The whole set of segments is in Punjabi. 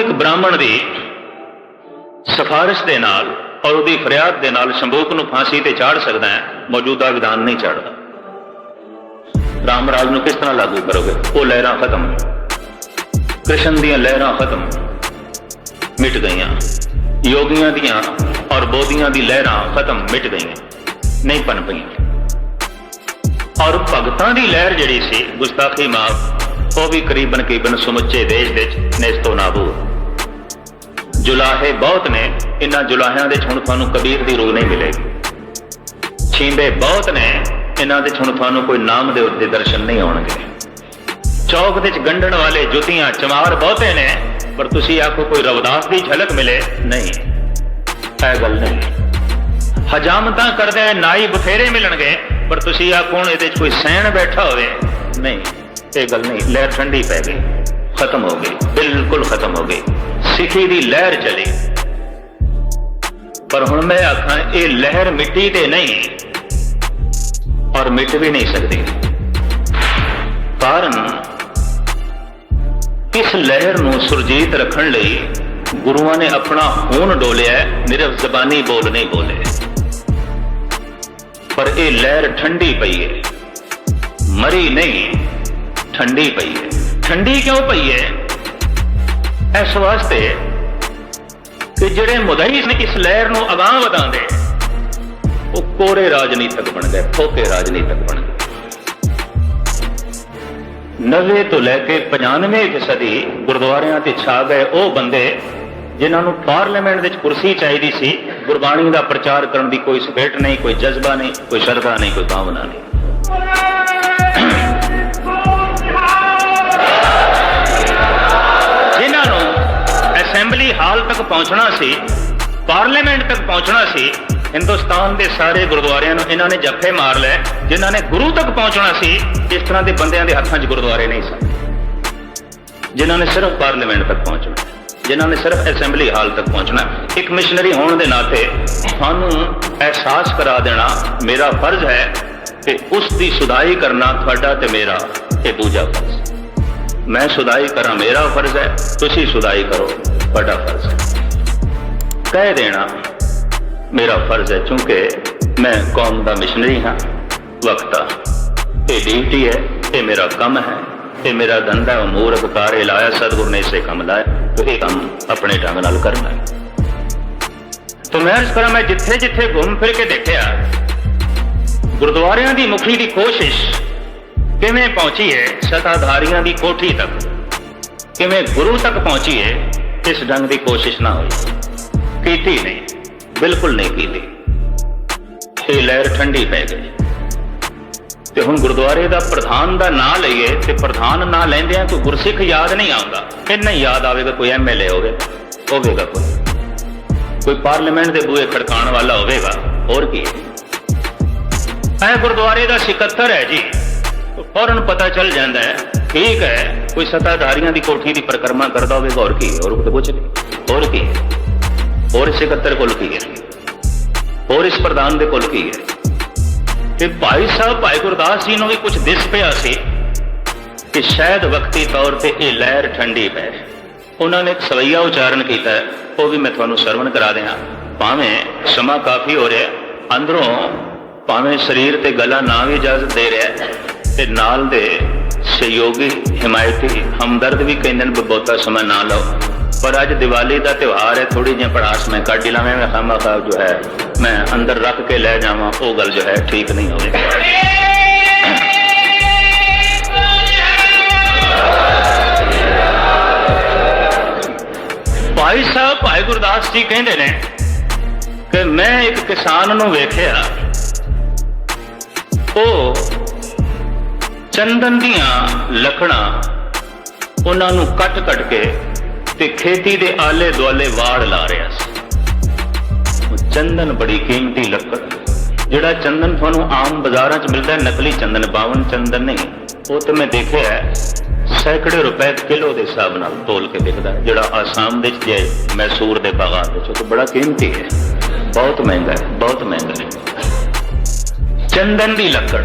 ਇੱਕ ਬ੍ਰਾਹਮਣ ਦੀ ਸਿਫਾਰਿਸ਼ ਦੇ ਨਾਲ ਔਰ ਉਹਦੀ ਫਰਿਆਦ ਦੇ ਨਾਲ ਸ਼ੰਭੂਕ ਨੂੰ ਫਾਂਸੀ ਤੇ ਚਾੜ ਸਕਦਾ ਹੈ, ਮੌਜੂਦਾ ਵਿਧਾਨ ਨਹੀਂ ਚਾੜਦਾ। ਰਾਮ ਰਾਜ ਨੂੰ ਕਿਸ ਤਰ੍ਹਾਂ ਲਾਗੂ ਕਰੋਗੇ? ਉਹ ਲਹਿਰਾਂ ਖਤਮ ਕ੍ਰਿਸ਼ਨ ਦੀਆਂ ਲਹਿਰਾਂ ਖਤਮ ਮਿਟ ਗਈਆਂ। ਯੋਗੀਆਂ ਦੀਆਂ ਔਰ ਬੋਧੀਆਂ ਦੀ ਲਹਿਰਾਂ ਖਤਮ ਮਿਟ ਗਈਆਂ। ਨਹੀਂ ਪਨ ਪਈਆਂ। ਔਰ ਭਗਤਾਂ ਦੀ ਲਹਿਰ ਜਿਹੜੀ ਸੀ, ਗੁਸਤਾਖੀ ਮਾਫ, ਉਹ ਵੀ ਕਰੀਬਨ ਕਰੀਬਨ ਸਮੁੱਚੇ ਦੇਸ਼ ਵਿੱਚ ਨੇਸਤੋ ਨਾਬੂਦ ਜੁਲਾਹੇ ਬਹੁਤ ਨੇ ਇਹਨਾਂ ਜੁਲਾਹਿਆਂ ਦੇ 'ਚ ਤੁਹਾਨੂੰ ਕਬੀਰ ਦੀ ਰੂਹ ਨਹੀਂ ਮਿਲੇਗੀ। ਛੀਂਦੇ ਬਹੁਤ ਨੇ ਇਹਨਾਂ ਦੇ 'ਚ ਤੁਹਾਨੂੰ ਕੋਈ ਨਾਮ ਦੇ ਉੱਤੇ ਦਰਸ਼ਨ ਨਹੀਂ ਆਉਣਗੇ। ਚੌਕ ਦੇ 'ਚ ਗੰਢਣ ਵਾਲੇ ਜੁੱਤੀਆਂ, ਚਮਾਰ ਬਹੁਤੇ ਨੇ, ਪਰ ਤੁਸੀਂ ਆਖੋ ਕੋਈ ਰਵਦਾਸ ਦੀ ਝਲਕ ਮਿਲੇ? ਨਹੀਂ। ਇਹ ਗੱਲ ਨਹੀਂ। ਹਜਾਮਤਾਂ ਕਰਦੇ ਨਾਈ ਬਥੇਰੇ ਮਿਲਣਗੇ, ਪਰ ਤੁਸੀਂ ਆਖੋ ਹੁਣ ਇਹਦੇ 'ਚ ਕੋਈ ਸੈਣ ਬੈਠਾ ਹੋਵੇ? ਨਹੀਂ। ਇਹ ਗੱਲ ਨਹੀਂ। ਲਹਿਰ ਠੰਡੀ ਪੈ ਗਈ। ਖਤਮ ਹੋ ਗਈ। ਬਿਲਕੁਲ ਖਤਮ ਹੋ ਗਈ। ਸਿੱਖੀ ਦੀ ਲਹਿਰ ਚਲੀ। ਪਰ ਹੁਣ ਮੈਂ ਆਖਾਂ ਇਹ ਲਹਿਰ ਮਿੱਟੀ ਤੇ ਨਹੀਂ ਔਰ ਮਿਟ ਵੀ ਨਹੀਂ ਸਕਦੀ। ਕਾਰਨ ਇਸ ਲਹਿਰ ਨੂੰ ਸੁਰਜੀਤ ਰੱਖਣ ਲਈ ਗੁਰੂਆਂ ਨੇ ਆਪਣਾ ਖੂਨ ਡੋਲਿਆ ਹੈ, ਨਿਰਫ ਜ਼ਬਾਨੀ ਬੋਲ ਨਹੀਂ ਬੋਲੇ। ਪਰ ਇਹ ਲਹਿਰ ਠੰਡੀ ਪਈ ਹੈ। ਮਰੀ ਨਹੀਂ ਠੰਡੀ ਪਈ ਹੈ। ਠੰਡੀ ਕਿਉਂ ਪਈ ਹੈ? ਇਸ ਵਾਸਤੇ ਕਿ ਜਿਹੜੇ ਮੁਦਈ ਨੇ ਇਸ ਲਹਿਰ ਨੂੰ ਅਗਾਂਹ ਵਧਾਉਂਦੇ, ਉਹ ਕੋਰੇ ਰਾਜਨੀਤਕ ਬਣ ਗਏ ਫੋਕੇ ਰਾਜਨੀਤਕ ਬਣ ਗਏ 90 ਤੋਂ ਲੈ ਕੇ 95 ਫੀਸਦੀ ਗੁਰਦੁਆਰਿਆਂ ਤੇ ਛਾ ਗਏ ਉਹ ਬੰਦੇ ਜਿਨ੍ਹਾਂ ਨੂੰ ਪਾਰਲੀਮੈਂਟ ਵਿੱਚ ਕੁਰਸੀ ਚਾਹੀਦੀ ਸੀ, ਗੁਰਬਾਣੀ ਦਾ ਪ੍ਰਚਾਰ ਕਰਨ ਦੀ ਕੋਈ ਸਪੇਟ ਨਹੀਂ, ਕੋਈ ਜਜ਼ਬਾ ਨਹੀਂ, ਕੋਈ ਸ਼ਰਧਾ ਨਹੀਂ, ਕੋਈ ਭਾਵਨਾ ਨਹੀਂ। ਅਸੈਂਬਲੀ ਹਾਲ ਤੱਕ ਪਹੁੰਚਣਾ ਸੀ, ਪਾਰਲੀਮੈਂਟ ਤੱਕ ਪਹੁੰਚਣਾ ਸੀ, ਹਿੰਦੁਸਤਾਨ ਦੇ ਸਾਰੇ ਗੁਰਦੁਆਰਿਆਂ ਨੂੰ ਇਹਨਾਂ ਨੇ ਜੱਫੇ ਮਾਰ ਲਏ, ਜਿਨ੍ਹਾਂ ਨੇ ਗੁਰੂ ਤੱਕ ਪਹੁੰਚਣਾ ਸੀ, ਇਸ ਤਰ੍ਹਾਂ ਦੇ ਬੰਦਿਆਂ ਦੇ ਹੱਥਾਂ 'ਚ ਗੁਰਦੁਆਰੇ ਨਹੀਂ ਸਨ। ਜਿਨ੍ਹਾਂ ਨੇ ਸਿਰਫ ਪਾਰਲੀਮੈਂਟ ਤੱਕ ਪਹੁੰਚਣਾ, ਜਿਨ੍ਹਾਂ ਨੇ ਸਿਰਫ ਅਸੈਂਬਲੀ ਹਾਲ ਤੱਕ ਪਹੁੰਚਣਾ, ਇੱਕ ਮਿਸ਼ਨਰੀ ਹੋਣ ਦੇ ਨਾਤੇ ਤੁਹਾਨੂੰ ਅਹਿਸਾਸ ਕਰਾ ਦੇਣਾ ਮੇਰਾ ਫਰਜ਼ ਹੈ ਕਿ ਉਸ ਦੀ ਸੁਧਾਈ ਕਰਨਾ ਤੁਹਾਡਾ ਤੇ ਮੇਰਾ ਇਹ ਦੂਜਾ ਫਰਜ਼। ਮੈਂ ਸੁਧਾਈ ਕਰਾਂ, ਮੇਰਾ ਫਰਜ਼ ਹੈ, ਤੁਸੀਂ ਸੁਧਾਈ ਕਰੋ। ਤੁਹਾਡਾ ਫਰਜ਼ ਹੈ। ਕਹਿ ਦੇਣਾ, ਮੇਰਾ ਫਰਜ਼ ਹੈ ਕਿਉਂਕਿ ਮੈਂ ਕੌਮ ਦਾ ਮਿਸ਼ਨਰੀ ਹਾਂ, ਵਕਤਾ ਇਹ ਡਿਊਟੀ ਹੈ, ਇਹ ਮੇਰਾ ਕੰਮ ਹੈ, ਇਹ ਮੇਰਾ ਧੰਦਾ ਹੈ ਉਮੂਰ ਅਧਿਕਾਰੇ ਲਾਇਆ, ਸਤਿਗੁਰ ਨੇ ਇਸੇ ਕੰਮ ਲਾਇਆ, ਤੇ ਇਹ ਕੰਮ ਆਪਣੇ ਢੰਗ ਨਾਲ ਕਰਨਾ ਹੈ। ਤਾਂ ਮੈਂ ਇਸ ਤਰ੍ਹਾਂ ਮੈਂ ਜਿੱਥੇ ਜਿੱਥੇ ਘੁੰਮ ਫਿਰ ਕੇ ਦੇਖਿਆ, ਗੁਰਦੁਆਰਿਆਂ ਦੀ ਮੁਖੀ ਦੀ ਕੋਸ਼ਿਸ਼ ਕਿਵੇਂ ਪਹੁੰਚੀ ਹੈ, ਸਤਾਧਾਰੀਆਂ ਦੀ ਕੋਠੀ ਤੱਕ, ਕਿਵੇਂ ਗੁਰੂ ਤੱਕ ਪਹੁੰਚੀ ਹੈ ਇਸ ਢੰਗ ਦੀ ਕੋਸ਼ਿਸ਼ ਨਾ ਹੋਈ। ਕੀਤੀ ਨਹੀਂ, ਬਿਲਕੁਲ ਨਹੀਂ ਕੀਤੀ ਇਹ ਲਹਿਰ ਠੰਡੀ ਪੈ ਗਈ। ਤੇ ਹੁਣ ਗੁਰਦੁਆਰੇ ਦਾ ਪ੍ਰਧਾਨ ਦਾ ਨਾਂ ਲਈਏ ਤੇ ਪ੍ਰਧਾਨ ਨਾਂ ਲੈਂਦਿਆਂ ਕੋਈ ਗੁਰਸਿੱਖ ਯਾਦ ਨਹੀਂ ਆਉਂਦਾ। ਕਿੰਨਾ ਯਾਦ ਆਵੇਗਾ, ਕੋਈ ਐਮਐਲਏ ਹੋਵੇ, ਹੋਵੇਗਾ ਕੋਈ। ਕੋਈ ਪਾਰਲੀਮੈਂਟ ਦੇ ਬੂਹੇ ਖੜਕਾਉਣ ਵਾਲਾ ਹੋਵੇਗਾ, ਹੋਰ ਕੀ। ਹੈ ਗੁਰਦੁਆਰੇ ਦਾ ਸਿਕੱਤਰ ਹੈ ਜੀ। ਫੌਰਨ ਪਤਾ ਚੱਲ ਜਾਂਦਾ ਹੈ। ਠੀਕ ਹੈ, ਕੋਈ ਸਤਾਧਾਰੀਆਂ ਦੀ ਕੋਠੀ ਦੀ ਪਰਿਕਰਮਾ ਕਰਦਾ ਹੋਵੇ, ਹੋਰ ਕੀ ਹੋਰ ਕੁਝ ਨਹੀਂ। ਹੋਰ ਕੀ ਹੋਰ ਸਿਕੱਤਰ ਕੋਲ ਕੀ ਹੈ? ਹੋਰ ਇਸ ਪ੍ਰਧਾਨ ਦੇ ਕੋਲ ਕੀ ਹੈ? ਤੇ ਭਾਈ ਸਾਹਿਬ, ਭਾਈ ਗੁਰਦਾਸ ਜੀ ਨੂੰ ਵੀ ਕੁਝ ਦਿਸ ਪਿਆ ਸੀ ਕਿ ਸ਼ਾਇਦ ਵਕਤੀ ਤੌਰ ਤੇ ਇਹ ਲਹਿਰ ਠੰਡੀ ਪੈ ਉਹਨਾਂ ਨੇ ਇੱਕ ਸਵਈਆ ਉਚਾਰਨ ਕੀਤਾ, ਉਹ ਵੀ ਮੈਂ ਤੁਹਾਨੂੰ ਸਰਵਣ ਕਰਾ ਦਿਆਂ। ਭਾਵੇਂ ਸਮਾਂ ਕਾਫੀ ਹੋ ਰਿਹਾ, ਅੰਦਰੋਂ ਭਾਵੇਂ ਸਰੀਰ ਤੇ ਗਲਾ ਨਾ ਵੀ ਇਜਾਜ਼ਤ ਦੇ ਰਿਹਾ ਤੇ ਨਾਲ ਦੇ ਸਹਿਯੋਗੀ, ਹਿਮਾਇਤੀ ਹਮਦਰਦ ਵੀ ਕਹਿੰਦੇ ਨੇ ਬਹੁਤਾ ਸਮਾਂ ਨਾ ਲਓ। ਪਰ ਅੱਜ ਦੀਵਾਲੀ ਦਾ ਤਿਉਹਾਰ ਹੈ ਥੋੜੀ ਜਿਹੀ ਪੜਾਸ ਮੈਂ ਕੱਢ ਲਾਵੇਂ, ਮੈਂ ਖਾਮਾ ਖਾਬ ਜੋ ਹੈ, ਮੈਂ ਅੰਦਰ ਰੱਖ ਕੇ ਲੈ ਜਾਵਾਂ, ਉਹ ਗੱਲ ਜੋ ਹੈ ਠੀਕ ਨਹੀਂ ਹੋਵੇਗੀ। ਭਾਈ ਸਾਹਿਬ, ਭਾਈ ਗੁਰਦਾਸ ਜੀ ਕਹਿੰਦੇ ਨੇ ਕਿ ਮੈਂ ਇੱਕ ਕਿਸਾਨ ਨੂੰ ਵੇਖਿਆ, ਉਹ ਚੰਦਨ ਦੀਆਂ ਲੱਕੜਾਂ ਉਹਨਾਂ ਨੂੰ ਕੱਟ-ਕੱਟ ਕੇ ਤੇ ਖੇਤੀ ਦੇ ਆਲੇ ਦੁਆਲੇ ਵਾੜ ਲਾ ਰਿਹਾ ਸੀ। ਉਹ ਚੰਦਨ ਬੜੀ ਕੀਮਤੀ ਲੱਕੜ ਜਿਹੜਾ ਚੰਦਨ ਤੁਹਾਨੂੰ ਆਮ ਬਾਜ਼ਾਰਾਂ 'ਚ ਮਿਲਦਾ ਹੈ ਨਕਲੀ ਚੰਦਨ ਬਾਵਨ ਚੰਦਨ ਨਹੀਂ। ਉਹ ਤੇ ਮੈਂ ਦੇਖਿਆ ਹੈ, ਸੈਂਕੜੇ ਰੁਪਏ ਕਿਲੋ ਦੇ ਹਿਸਾਬ ਨਾਲ ਤੋਲ ਕੇ ਵਿਕਦਾ ਜਿਹੜਾ ਆਸਾਮ ਦੇ 'ਚ ਜੇ ਮੈਸੂਰ ਦੇ ਬਾਗਾਂ ਵਿੱਚ ਉਹ ਬੜਾ ਕੀਮਤੀ ਹੈ। ਬਹੁਤ ਮਹਿੰਗਾ ਹੈ ਬਹੁਤ ਮਹਿੰਗਾ ਹੈ। ਚੰਦਨ ਦੀ ਲੱਕੜ।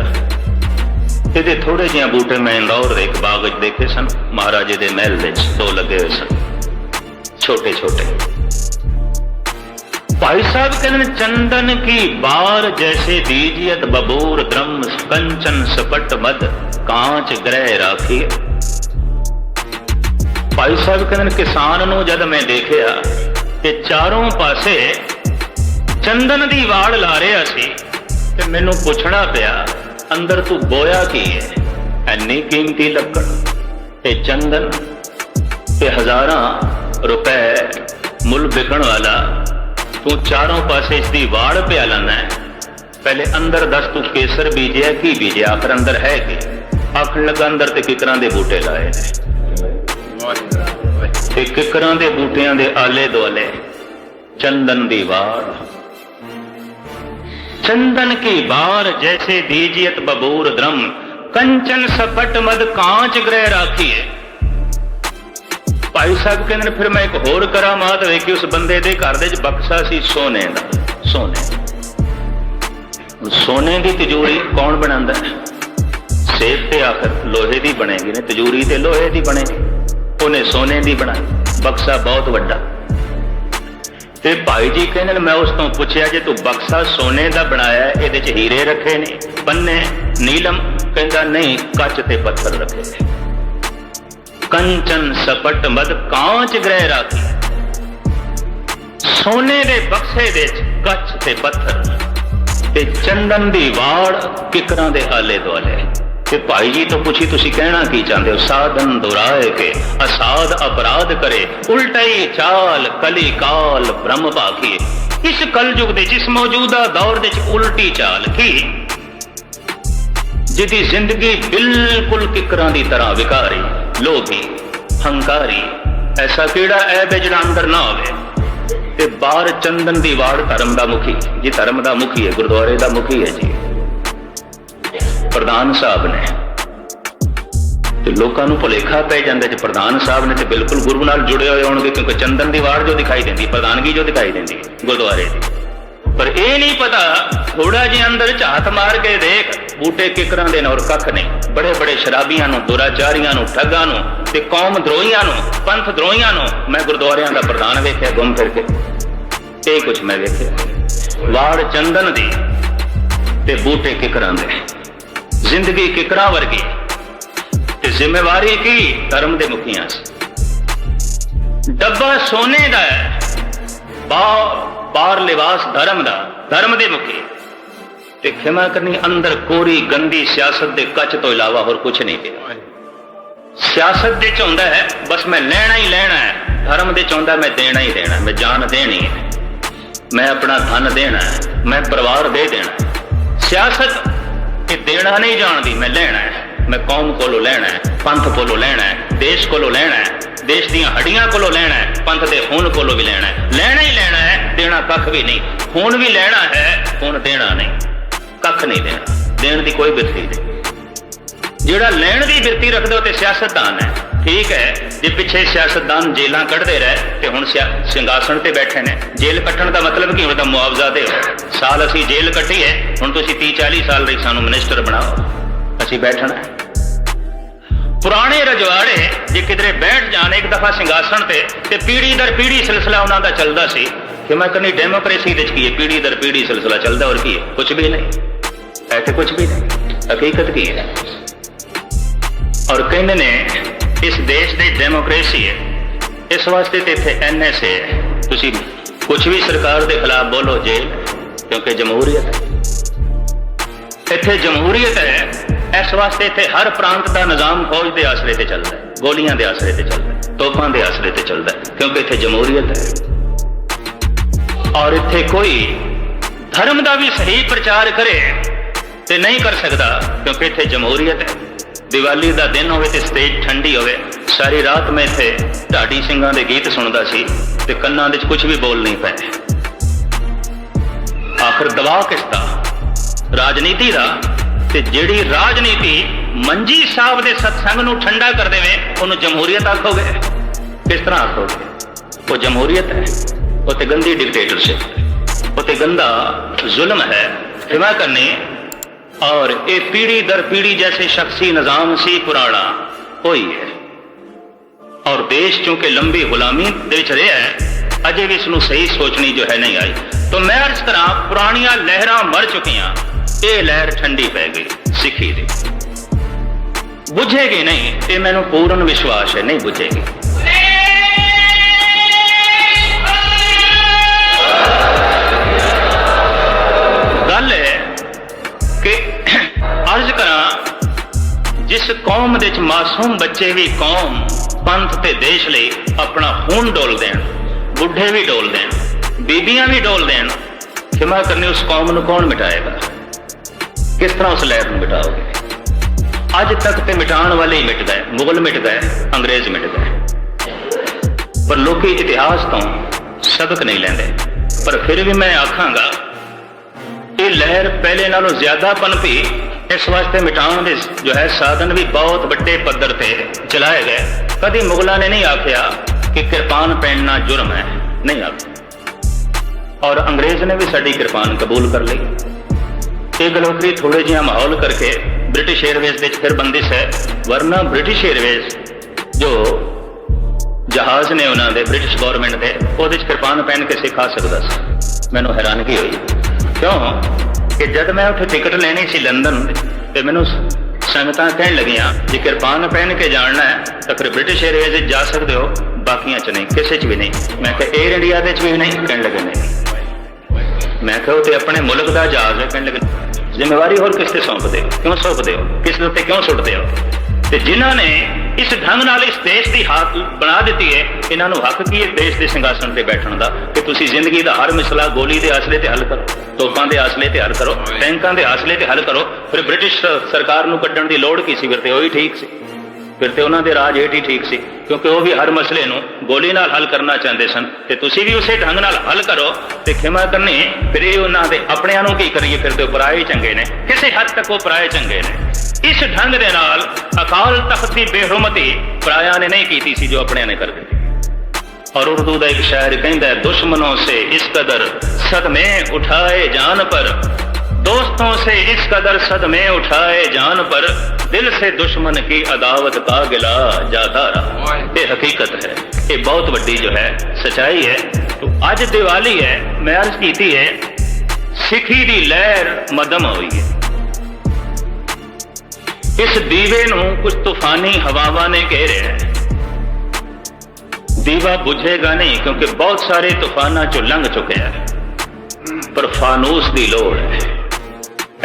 ਇਹਦੇ ਥੋੜੇ ਜਿਹਾ ਬੂਟੇ ਮੈਂ ਇੰਦੌਰ ਦੇ ਇੱਕ ਬਾਗ ਵਿੱਚ ਦੇਖੇ ਸਨ। ਮਹਾਰਾਜੇ ਦੇ ਮਹਿਲ ਵਿੱਚ ਦੋ ਲੱਗੇ ਹੋਏ ਸਨ। ਛੋਟੇ ਛੋਟੇ। ਭਾਈ ਸਾਹਿਬ ਕਹਿੰਦੇ ਚੰਦਨ ਕੀ ਬਾਰ ਜੈਸੇ ਦੀਜੀਤ ਬਬੂਰ ਬ੍ਰਹਮ ਕੰਚਨ ਸਪਟ ਮਦ ਕਾਂਚ ਗ੍ਰਹਿ ਰਾਖੀ ਭਾਈ ਸਾਹਿਬ ਕਹਿੰਦੇ ਕਿਸਾਨ ਨੂੰ ਜਦ ਮੈਂ ਦੇਖਿਆ ਤੇ ਚਾਰੋਂ ਪਾਸੇ ਚੰਦਨ ਦੀ ਵਾੜ ਲਾ ਰਿਹਾ ਸੀ ਤੇ ਮੈਨੂੰ ਪੁੱਛਣਾ ਪਿਆ ਅੰਦਰ ਤੂੰ ਬੋਇਆ ਕੀ ਹੈ? ਐਨੀ ਕੀਮਤੀ ਲੱਕੜ ਤੇ ਚੰਦਨ ਤੇ ਹਜ਼ਾਰਾਂ ਰੁਪਏ ਮੁੱਲ ਵਿਕਣ ਵਾਲਾ। ਤੂੰ ਚਾਰੋਂ ਪਾਸੇ ਇਸ ਦੀ ਵਾੜ ਪਿਆ ਲੈਣਾ ਹੈ। ਪਹਿਲੇ ਅੰਦਰ ਦੱਸ ਤੂੰ ਕੇਸਰ ਬੀਜਿਆ ਕੀ ਬੀਜਿਆ? ਆਖਰ ਅੰਦਰ ਹੈ ਕੀ? ਆਖਣ ਲੱਗਾ ਅੰਦਰ ਤੇ ਕਿਕਰਾਂ ਦੇ ਬੂਟੇ ਲਾਏ ਨੇ। ਤੇ ਕਿਕਰਾਂ ਦੇ ਬੂਟਿਆਂ ਦੇ ਆਲੇ ਦੁਆਲੇ ਚੰਦਨ ਦੀ ਵਾੜ। चंदन की बार जैसे दीजियत बबूर द्रम कंचन सपट मद कांच ग्रह राखीए ਭਾਈ ਸਾਹਿਬ ਕਹਿੰਦੇ ਨੇ ਫਿਰ ਮੈਂ ਇੱਕ ਹੋਰ ਕਰਾਮਾਤ ਵੇਖੀ ਉਸ ਬੰਦੇ ਦੇ ਘਰ ਦੇ ਵਿੱਚ ਬਕਸਾ ਸੀ ਸੋਨੇ ਦਾ ਸੋਨੇ ਹੁਣ ਸੋਨੇ ਦੀ ਤਿਜੋਰੀ ਕੌਣ ਬਣਾਉਂਦਾ ਹੈ ਸੇਬ ਤੇ ਆਖਰ ਲੋਹੇ ਦੀ ਬਣੇਗੀ ਨੇ ਤਿਜੋਰੀ ਤੇ ਲੋਹੇ ਦੀ ਬਣੇਗੀ ਉਹਨੇ ਸੋਨੇ ਦੀ ਬਣਾਈ ਬਕਸਾ ਬਹੁਤ ਵੱਡਾ ਤੇ ਭਾਈ ਜੀ ਕਹਿੰਦੇ ਨੇ, ਮੈਂ ਉਸ ਤੋਂ ਪੁੱਛਿਆ ਜੇ ਤੂੰ ਬਕਸਾ ਸੋਨੇ ਦਾ ਬਣਾਇਆ ਇਹਦੇ ਚ ਹੀਰੇ ਰੱਖੇ ਨੇ, ਪੰਨੇ, ਨੀਲਮ, ਕਹਿੰਦਾ ਨਹੀਂ, ਕੱਚ ਤੇ ਪੱਥਰ ਰੱਖੇ ਨੇ। ਕੰਚਨ ਸਪਟ ਮਦ ਕਾਂਚ ਗ੍ਰਹਿ ਰਾਖੀ। ਸੋਨੇ ਦੇ ਬਕਸੇ ਦੇ ਵਿੱਚ ਕੱਚ ਤੇ ਪੱਥਰ। ਤੇ ਚੰਦਨ ਦੀ ਵਾੜ ਕਿਕਰਾਂ ਦੇ ਆਲੇ ਦੁਆਲੇ ਤੇ ਭਾਈ ਜੀ ਤੋਂ ਪੁੱਛੀ ਤੁਸੀਂ ਕਹਿਣਾ ਕੀ ਚਾਹੁੰਦੇ ਹੋ? ਸਾਧਨ ਦੁਰਾਏ ਕੇ, ਅਸਾਧ ਅਪਰਾਧ ਕਰੇ ਉਲਟਾਈ ਚਾਲ ਕਲੀ ਕਾਲ ਬ੍ਰਹਮ ਭਾਖੀ। ਇਸ ਕਲਯੁਗ ਦੇ ਜਿਸ ਮੌਜੂਦਾ ਦੌਰ ਦੇ ਵਿੱਚ ਉਲਟੀ ਚਾਲ ਕੀ? ਜਿਹਦੀ ਜ਼ਿੰਦਗੀ ਬਿਲਕੁਲ ਕਿਕਰਾਂ ਦੀ ਤਰ੍ਹਾਂ ਵਿਕਾਰੀ, ਲੋਭੀ, ਹੰਕਾਰੀ, ਐਸਾ ਕਿਹੜਾ ਐਬ ਹੈ ਜਿਹੜਾ ਅੰਦਰ ਨਾ ਹੋਵੇ? ਤੇ ਬਾਹਰ ਚੰਦਨ ਦੀ ਵਾੜ ਧਰਮ ਦਾ ਮੁਖੀ, ਜੀ ਧਰਮ ਦਾ ਮੁਖੀ ਹੈ, ਗੁਰਦੁਆਰੇ ਦਾ ਮੁਖੀ ਹੈ ਜੀ। ਪ੍ਰਧਾਨ ਸਾਹਿਬ ਨੇ। ਤੇ ਲੋਕਾਂ ਨੂੰ ਭੁਲੇਖਾ ਪੈ ਜਾਂਦਾ ਜੇ ਪ੍ਰਧਾਨ ਸਾਹਿਬ ਨੇ ਤੇ ਬਿਲਕੁਲ ਗੁਰੂ ਨਾਲ ਜੁੜੇ ਹੋਏ ਹੋਣਗੇ, ਕਿਉਂਕਿ ਚੰਦਨ ਦੀ ਵਾਰ ਜੋ ਦਿਖਾਈ ਦਿੰਦੀ, ਪ੍ਰਧਾਨਗੀ ਜੋ ਦਿਖਾਈ ਦਿੰਦੀ, ਗੁਰਦੁਆਰੇ ਦੀ। ਪਰ ਇਹ ਨਹੀਂ ਪਤਾ ਥੋੜਾ ਜਿਹਾ ਅੰਦਰ ਝਾਤ ਮਾਰ ਕੇ ਦੇਖ, ਬੂਟੇ ਕਿਕਰਾਂ ਦੇ ਨੇ ਕੱਖ ਨਹੀਂ। ਬੜੇ ਬੜੇ ਸ਼ਰਾਬੀਆਂ ਨੂੰ, ਦੁਰਾਚਾਰੀਆਂ ਨੂੰ, ਠੱਗਾਂ ਨੂੰ ਤੇ ਕੌਮ ਦਰੋਹੀਆਂ ਨੂੰ, ਪੰਥ ਦਰੋਹੀਆਂ ਨੂੰ ਮੈਂ ਗੁਰਦੁਆਰਿਆਂ ਦਾ ਪ੍ਰਧਾਨ ਵੇਖਿਆ, ਗੁੰਮ ਫਿਰ ਕੇ। ਇਹ ਕੁਝ ਮੈਂ ਵੇਖਿਆ। ਵਾੜ ਚੰਦਨ ਦੀ ਤੇ ਬੂਟੇ ਕਿਕਰਾਂ ਦੇ। ਜ਼ਿੰਦਗੀ ਕਿਕਰਾ ਵਰਗੀ। ਤੇ ਜ਼ਿੰਮੇਵਾਰੀ ਕੀ? ਧਰਮ ਦੇ ਮੁਖੀਆਂ ਸੀ ਡੱਬਾ ਸੋਨੇ ਦਾ ਹੈ। ਬਾਹਰ ਲਿਬਾਸ ਧਰਮ ਦਾ। ਧਰਮ ਦੇ ਮੁਖੀ। ਤੇ ਖਿਮਾ ਕਰਨੀ ਅੰਦਰ ਕੋਰੀ ਗੰਦੀ ਸਿਆਸਤ ਦੇ ਕੱਚ ਤੋਂ ਇਲਾਵਾ ਹੋਰ ਕੁਝ ਨਹੀਂ ਪਿਆ। ਸਿਆਸਤ ਦੇ ਚ ਹੁੰਦਾ ਹੈ, ਬਸ ਮੈਂ ਲੈਣਾ ਹੀ ਲੈਣਾ ਹੈ। ਧਰਮ ਦੇ ਚ ਹੁੰਦਾ ਮੈਂ ਦੇਣਾ ਹੀ ਦੇਣਾ ਮੈਂ ਜਾਨ ਦੇਣੀ ਹੈ। ਮੈਂ ਆਪਣਾ ਧਨ ਦੇਣਾ ਹੈ। ਮੈਂ ਪਰਿਵਾਰ ਦੇ ਦੇਣਾ ਸਿਆਸਤ ਕਿ ਦੇਣਾ ਨਹੀਂ ਜਾਣਦੀ, ਮੈਂ ਲੈਣਾ ਹੈ। ਮੈਂ ਕੌਮ ਕੋਲੋਂ ਲੈਣਾ ਹੈ, ਪੰਥ ਕੋਲੋਂ ਲੈਣਾ ਹੈ, ਦੇਸ਼ ਕੋਲੋਂ ਲੈਣਾ ਹੈ, ਦੇਸ਼ ਦੀਆਂ ਹੱਡੀਆਂ ਕੋਲੋਂ ਲੈਣਾ ਹੈ, ਪੰਥ ਦੇ ਖੂਨ ਕੋਲੋਂ ਵੀ ਲੈਣਾ ਹੈ। ਲੈਣਾ ਹੀ ਲੈਣਾ ਹੈ, ਦੇਣਾ ਕੱਖ ਵੀ ਨਹੀਂ। ਹੁਣ ਵੀ ਲੈਣਾ ਹੈ ਹੁਣ ਦੇਣਾ ਨਹੀਂ। ਕੱਖ ਨਹੀਂ ਦੇਣਾ। ਦੇਣ ਦੀ ਕੋਈ ਬਿਰਤੀ ਨਹੀਂ। ਜਿਹੜਾ ਲੈਣ ਦੀ ਬਿਰਤੀ ਰੱਖਦੇ ਹੋ ਤੇ ਸਿਆਸਤਦਾਨ ਹੈ। ਠੀਕ ਹੈ, ਜੇ ਪਿੱਛੇ ਸਿਆਸਤਦਾਨ ਜੇਲਾਂ ਕੱਢਦੇ ਰਹੇ ਤੇ ਹੁਣ ਸਿੰਘਾਸਣ ਤੇ ਬੈਠੇ ਨੇ। ਜੇਲ੍ਹ ਕੱਟਣ ਦਾ ਮਤਲਬ ਕੀ ਹੁੰਦਾ, ਮੁਆਵਜ਼ਾ ਦਿਓ। ਸਾਲ ਅਸੀਂ ਜੇਲ੍ਹ ਕੱਟੀ ਹੈ, ਹੁਣ ਤੁਸੀਂ 30 40 ਸਾਲ ਲਈ ਸਾਨੂੰ ਮਿਨਿਸਟਰ ਬਣਾਓ। ਅਸੀਂ ਬੈਠਣਾ ਪੁਰਾਣੇ ਰਜਵਾੜੇ, ਜੇ ਕਿਧਰੇ ਬੈਠ ਜਾਣ, ਇੱਕ ਦਫਾ ਸਿੰਘਾਸਣ ਤੇ ਤੇ ਪੀੜੀ ਦਰ ਪੀੜੀ ਸਿਲਸਿਲਾ ਉਹਨਾਂ ਦਾ ਚੱਲਦਾ ਸੀ ਕਿ ਮੈਂ ਕਹਿੰਦੀ, ਡੈਮੋਕ੍ਰੇਸੀ ਦੇ ਕੀ ਹੈ? ਪੀੜੀ ਦਰ ਪੀੜੀ ਸਿਲਸਿਲਾ ਚੱਲਦਾ ਔਰ ਕੀ ਹੈ? ਕੁਝ ਵੀ ਨਹੀਂ। ਐਸੇ ਕੁਝ ਵੀ ਨਹੀਂ। ਹਕੀਕਤ ਕੀ ਹੈ? ਔਰ ਕਹਿੰਦੇ ਨੇ ਇਸ ਦੇਸ਼ ਦੀ ਡੈਮੋਕ੍ਰੇਸੀ ਹੈ। ਇਸ ਵਾਸਤੇ ਤੇ ਇੱਥੇ ਐਨਐਸਏ ਹੈ। ਤੁਸੀਂ ਕੁਝ ਵੀ ਸਰਕਾਰ ਦੇ ਖਿਲਾਫ ਬੋਲੋ ਜੇਲ ਕਿਉਂਕਿ ਜਮਹੂਰੀਅਤ ਹੈ। ਇੱਥੇ ਜਮਹੂਰੀਅਤ ਹੈ, ਇਸ ਵਾਸਤੇ ਇੱਥੇ ਹਰ ਪ੍ਰਾਂਤ ਦਾ ਨਿਜ਼ਾਮ ਫੌਜ ਦੇ ਆਸਰੇ ਤੇ ਚੱਲਦਾ ਹੈ। ਗੋਲੀਆਂ ਦੇ ਆਸਰੇ ਤੇ ਚੱਲਦਾ ਹੈ, ਤੋਪਾਂ ਦੇ ਆਸਰੇ ਤੇ ਚੱਲਦਾ ਹੈ, ਕਿਉਂਕਿ ਇੱਥੇ ਜਮਹੂਰੀਅਤ ਹੈ। ਔਰ ਇੱਥੇ ਕੋਈ ਧਰਮ ਦਾ ਵੀ ਸਹੀ ਪ੍ਰਚਾਰ ਕਰੇ ਤੇ ਨਹੀਂ ਕਰ ਸਕਦਾ, ਕਿਉਂਕਿ ਇੱਥੇ ਜਮਹੂਰੀਅਤ ਹੈ। ਦੀਵਾਲੀ ਦਾ ਦਿਨ ਹੋਵੇ ਤੇ ਸਟੇਜ ਠੰਡੀ ਹੋਵੇ, ਸਾਰੀ ਰਾਤ ਮੈਂ ਇੱਥੇ ਢਾਡੀ ਸਿੰਘਾਂ ਦੇ ਗੀਤ ਸੁਣਦਾ ਸੀ ਤੇ ਕੰਨਾਂ ਦੇ ਵਿੱਚ ਕੁਝ ਵੀ ਬੋਲ ਨਹੀਂ ਪਏ ਆਖਰ ਦਬਾਅ ਕਿਸ ਦਾ? ਰਾਜਨੀਤੀ ਦਾ? ਤੇ ਜਿਹੜੀ ਰਾਜਨੀਤੀ ਮੰਜੀ ਸਾਹਿਬ ਦੇ ਸਤਸੰਗ ਨੂੰ ਠੰਡਾ ਕਰ ਦੇਵੇ, ਉਹਨੂੰ ਜਮਹੂਰੀਅਤ ਆਖੋਗੇ? ਕਿਸ ਤਰ੍ਹਾਂ ਆਖੋਗੇ? ਉਹ ਜਮਹੂਰੀਅਤ ਹੈ, ਉਹ ਤੇ ਗੰਦੀ ਡਿਕਟੇਟਰਸ਼ਿਪ ਹੈ। ਉਹ ਤੇ ਗੰਦਾ ਜ਼ੁਲਮ ਹੈ। ਖਿਮਾ ਕਰਨੀ और ये पीढ़ी दर पीढ़ी जैसे शख्सी निजाम से पुराना होई है और देश चूंकि लंबी गुलामी रहा है अजय भी इसनों सही सोचनी जो है नहीं आई तो मैं अर्ज तरह पुरानिया लहर मर चुकिया ये लहर ठंडी पै गई सिखी दी बुझेगी नहीं ये मैनू पूर्ण विश्वास है नहीं बुझेगी ਕਰਾਂ ਕੌਮ ਦੇ ਵਿੱਚ ਮਾਸੂਮ ਬੱਚੇ ਵੀ ਕੌਮ, ਪੰਥ ਤੇ ਦੇਸ਼ ਲਈ ਆਪਣਾ ਖੂਨ ਡੋਲ ਦੇਣ, ਬੁੱਢੇ ਵੀ ਡੋਲ ਦੇਣ, ਬੀਬੀਆਂ ਵੀ ਡੋਲ ਦੇਣ। ਖਿਮਾ ਕਰਨੀ ਉਸ ਕੌਮ ਨੂੰ ਕੌਣ ਮਿਟਾਏਗਾ? ਕਿਸ ਤਰ੍ਹਾਂ ਉਸ ਲਹਿਰ ਨੂੰ ਮਿਟਾਓਗੇ? ਅੱਜ ਤੱਕ ਤੇ ਮਿਟਾਉਣ ਵਾਲੇ ਹੀ ਮਿਟਦਾ ਗਏ ਮੁਗਲ ਮਿਟਦਾ ਗਏ ਅੰਗਰੇਜ਼ ਮਿਟਦਾ ਗਏ ਪਰ ਲੋਕੀ ਇਤਿਹਾਸ ਤੋਂ ਸਬਕ ਨਹੀਂ ਲੈਂਦੇ। ਪਰ ਫਿਰ ਵੀ ਮੈਂ ਆਖਾਂਗਾ, ਇਹ ਲਹਿਰ ਪਹਿਲੇ ਨਾਲੋਂ ਜ਼ਿਆਦਾ ਪਨਪੀ ਇਸ ਵਾਸਤੇ ਮਿਟਾਉਣ ਦੇ ਜੋ ਹੈ ਸਾਧਨ ਵੀ ਬਹੁਤ ਵੱਡੇ ਪੱਧਰ ਤੇ ਚਲਾਏ ਗਏ। ਕਦੀ ਮੁਗਲਾਂ ਨੇ ਨਹੀਂ ਆਖਿਆ ਕਿ ਕਿਰਪਾਨ ਪਹਿਨਣਾ ਜੁਰਮ ਹੈ। ਨਹੀਂ ਆਖਿਆ। ਔਰ ਅੰਗਰੇਜ਼ ਨੇ ਵੀ ਸਾਡੀ ਕਿਰਪਾਨ ਕਬੂਲ ਕਰ ਲਈ। ਇਹ ਗਲੋਕਰੀ ਥੋੜੇ ਜਿਹਾ ਮਾਹੌਲ ਕਰਕੇ ਬ੍ਰਿਟਿਸ਼ 에ਅਰਵੇਜ਼ ਵਿੱਚ ਫਿਰ ਬੰਦਿਸ਼ ਹੈ। ਵਰਨਾ ਬ੍ਰਿਟਿਸ਼ 에ਅਰਵੇਜ਼ ਜੋ ਜਹਾਜ਼ ਨੇ ਉਹਨਾਂ ਦੇ ਬ੍ਰਿਟਿਸ਼ ਗਵਰਨਮੈਂਟ ਦੇ, ਉਹਦੇ ਚ ਕਿਰਪਾਨ ਪਹਿਨ ਕੇ ਸਿਖਾ ਸਕਦਾ ਸੀ, ਮੈਨੂੰ ਹੈਰਾਨਗੀ ਹੋਈ। ਕਿਉਂ? ਕਿ ਜਦ ਮੈਂ ਉੱਥੇ ਟਿਕਟ ਲੈਣੀ ਸੀ ਲੰਡਨ, ਤੇ ਮੈਨੂੰ ਸੰਗਤਾਂ ਕਹਿਣ ਲੱਗੀਆਂ ਜੇ ਕਿਰਪਾਨ ਪਹਿਨ ਕੇ ਜਾਣਾ ਹੈ, ਤਾਂ ਫਿਰ ਬ੍ਰਿਟਿਸ਼ 에ਅਰਵੇਜ਼ ਵਿੱਚ ਜਾ ਸਕਦੇ ਹੋ, ਬਾਕੀਆਂ ਚ ਨਹੀਂ, ਕਿਸੇ ਚ ਵੀ ਨਹੀਂ। ਮੈਂ ਕਿਹਾ 에ਅਰ ਇੰਡੀਆ ਦੇ ਚ ਵੀ ਨਹੀਂ, ਕਹਿਣ ਲੱਗੇ ਨਹੀਂ ਮੈਂ ਕਿਹਾ, ਉਹ ਤੇ ਆਪਣੇ ਮੁਲਕ ਦਾ ਜਹਾਜ਼ ਹੈ, ਕਹਿਣ ਲੱਗੇ ਜ਼ਿੰਮੇਵਾਰੀ ਹੋਰ ਕਿਸ ਤੇ ਸੌਂਪਦੇ? ਹੋ ਕਿਉਂ ਸੌਂਪਦੇ ਹੋ? ਕਿਸ ਦੇ ਉੱਤੇ ਕਿਉਂ ਸੁੱਟਦੇ ਹੋ? ਤੇ ਜਿਨ੍ਹਾਂ ਨੇ ਇਸ ਢੰਗ ਨਾਲ ਇਸ ਦੇਸ਼ ਦੀ ਹਾਲਤ ਬਣਾ ਦਿੱਤੀ ਹੈ, ਇਹਨਾਂ ਨੂੰ ਹੱਕ ਕੀ ਹੈ ਦੇਸ਼ ਦੇ ਸਿੰਘਾਸਣ ਤੇ ਬੈਠਣ ਦਾ? ਕਿ ਤੁਸੀਂ ਜ਼ਿੰਦਗੀ ਦਾ ਹਰ ਮਸਲਾ ਗੋਲੀ ਦੇ ਆਸਲੇ ਤੇ ਹੱਲ ਕਰੋ, ਤੋਪਾਂ ਦੇ ਆਸਲੇ ਤੇ ਹੱਲ ਕਰੋ ਟੈਂਕਾਂ ਦੇ ਆਸਲੇ ਤੇ ਹੱਲ ਕਰੋ, ਫਿਰ ਬ੍ਰਿਟਿਸ਼ ਸਰਕਾਰ ਨੂੰ ਕੱਢਣ ਦੀ ਲੋੜ ਕੀ ਸੀ ਫਿਰ ਤੇ ਉਹੀ ਠੀਕ ਸੀ। ਫਿਰ ਤੇ ਉਹਨਾਂ ਦੇ ਰਾਜ ਹੇਠ ਹੀ ਠੀਕ ਸੀ ਕਿਉਂਕਿ ਉਹ ਵੀ ਹਰ ਮਸਲੇ ਨੂੰ ਗੋਲੀ ਨਾਲ ਹੱਲ ਕਰਨਾ ਚਾਹੁੰਦੇ ਸਨ ਤੇ ਤੁਸੀਂ ਵੀ ਉਸੇ ਢੰਗ ਨਾਲ ਹੱਲ ਕਰੋ ਤੇ ਖਿਮਾ ਕਰਨੀ ਫਿਰ ਇਹ ਉਹਨਾਂ ਦੇ ਆਪਣਿਆਂ ਨੂੰ ਕੀ ਕਰੀਏ ਫਿਰ ਤੇ ਪਰਾਏ ਚੰਗੇ ਨੇ ਕਿਸੇ ਹੱਦ ਤੱਕ ਉਹ ਪਰਾਏ ਚੰਗੇ ਨੇ ਇਸ ਢੰਗ ਦੇ ਨਾਲ ਅਕਾਲ ਤਖਤ ਦੀ ਬੇਹਰਮਤੀ ਪਰਾਇਆਂ ਨੇ ਨਹੀਂ ਕੀਤੀ ਸੀ ਜੋ ਆਪਣਿਆਂ ਨੇ ਕਰ ਦਿੱਤੀ और उर्दू का एक शायर कहता है दुश्मनों से इस कदर सदमे उठाए जान पर दोस्तों से इस कदर सदमे उठाए जान पर दिल से दुश्मन की अदावत का गिला जाता रहा ये हकीकत है ये बहुत बड़ी जो है सच्चाई है तो आज दिवाली है मैं अर्ज की है सिखी दी लहर मदम हुई है ਇਸ ਦੀਵੇ ਨੂੰ ਕੁਝ ਤੂਫਾਨੀ ਹਵਾਵਾਂ ਨੇ ਘੇਰਿਆ ਹੈ ਦੀਵਾ ਬੁਝੇਗਾ ਨਹੀਂ ਕਿਉਂਕਿ ਬਹੁਤ ਸਾਰੇ ਤੂਫਾਨਾਂ ਚੋਂ ਲੰਘ ਚੁੱਕਿਆ ਹੈ ਪਰ ਫਾਨੂਸ ਦੀ ਲੋੜ ਹੈ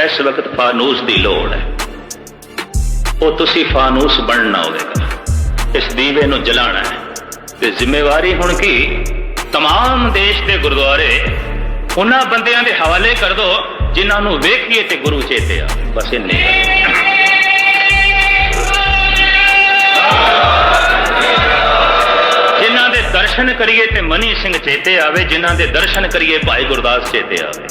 ਇਸ ਵਕਤ ਫਾਨੂਸ ਦੀ ਲੋੜ ਹੈ ਉਹ ਤੁਸੀਂ ਫਾਨੂਸ ਬਣਨਾ ਹੋਵੇਗਾ ਇਸ ਦੀਵੇ ਨੂੰ ਜਲਾਣਾ ਹੈ ਤੇ ਜ਼ਿੰਮੇਵਾਰੀ ਹੁਣ ਕੀ तमाम ਦੇਸ਼ ਦੇ ਗੁਰਦੁਆਰੇ ਉਹਨਾਂ ਬੰਦਿਆਂ ਦੇ ਹਵਾਲੇ ਕਰ ਦੋ ਜਿਨ੍ਹਾਂ ਨੂੰ ਵੇਖੀਏ ਤੇ ਗੁਰੂ ਚੇਤੇ ਆ ਬਸ ਇਹ ਨਹੀਂ ਜਿਨ੍ਹਾਂ ਦੇ ਦਰਸ਼ਨ ਕਰੀਏ ਤੇ ਮਨੀ ਸਿੰਘ ਚੇਤੇ ਆਵੇ ਜਿਨ੍ਹਾਂ ਦੇ ਦਰਸ਼ਨ ਕਰੀਏ ਭਾਈ ਗੁਰਦਾਸ ਚੇਤੇ ਆਵੇ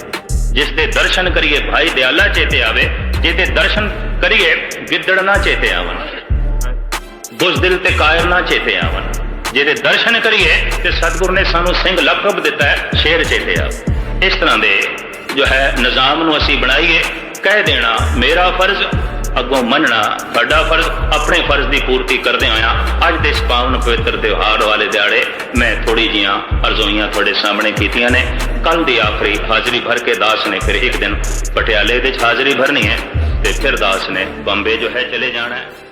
ਜਿਸ ਦੇ ਦਰਸ਼ਨ ਕਰੀਏ ਭਾਈ ਦਿਆਲਾ ਚੇਤੇ ਆਵੇ ਜਿਹਦੇ ਦਰਸ਼ਨ ਕਰੀਏ ਗਿੱਦੜ ਨਾ ਚੇਤੇ ਆਵਣ ਬੁਜ਼ਦਿਲ ਤੇ ਕਾਇਰ ਨਾ ਚੇਤੇ ਆਵਣ ਜਿਹਦੇ ਦਰਸ਼ਨ ਕਰੀਏ ਤੇ ਸਤਿਗੁਰ ਨੇ ਸਾਨੂੰ ਸਿੰਘ ਲਕਬ ਦਿੱਤਾ ਹੈ ਸ਼ੇਰ ਚੇਤੇ ਆਵੇ ਇਸ ਤਰ੍ਹਾਂ ਦੇ ਜੋ ਹੈ ਨਿਜ਼ਾਮ ਨੂੰ ਅਸੀਂ ਬਣਾਈਏ ਕਹਿ ਦੇਣਾ ਮੇਰਾ ਫਰਜ਼ ਅੱਗੋਂ ਮੰਨਣਾ ਸਾਡਾ ਫਰਜ਼ ਆਪਣੇ ਫਰਜ਼ ਦੀ ਪੂਰਤੀ ਕਰਦੇ ਹੋਇਆ ਅੱਜ ਦੇ ਇਸ ਪਾਵਨ ਪਵਿੱਤਰ ਤਿਉਹਾਰ ਵਾਲੇ ਦਿਹਾੜੇ ਮੈਂ ਥੋੜੀ ਜੀਆਂ ਅਰਜ਼ੋਈਆਂ ਤੁਹਾਡੇ ਸਾਹਮਣੇ ਕੀਤੀਆਂ ਨੇ ਕੱਲ ਦੀ ਆਖਰੀ ਹਾਜ਼ਰੀ ਭਰ ਕੇ ਦਾਸ ਨੇ ਫਿਰ ਇੱਕ ਦਿਨ ਪਟਿਆਲੇ ਦੇ ਵਿੱਚ ਹਾਜ਼ਰੀ ਭਰਨੀ ਹੈ ਤੇ ਫਿਰ ਦਾਸ ਨੇ ਬੰਬੇ ਜੋ ਹੈ ਚਲੇ ਜਾਣਾ ਹੈ।